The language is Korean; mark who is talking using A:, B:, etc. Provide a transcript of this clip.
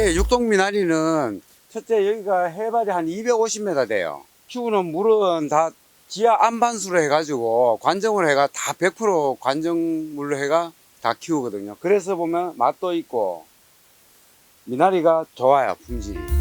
A: 예, 육동 미나리는 첫째 여기가 해발이 한 250m 돼요. 키우는 물은 다 지하 안반수로 해가지고 관정을 해가 다 100% 관정물로 해가 다 키우거든요. 그래서 보면 맛도 있고 미나리가 좋아요, 품질이.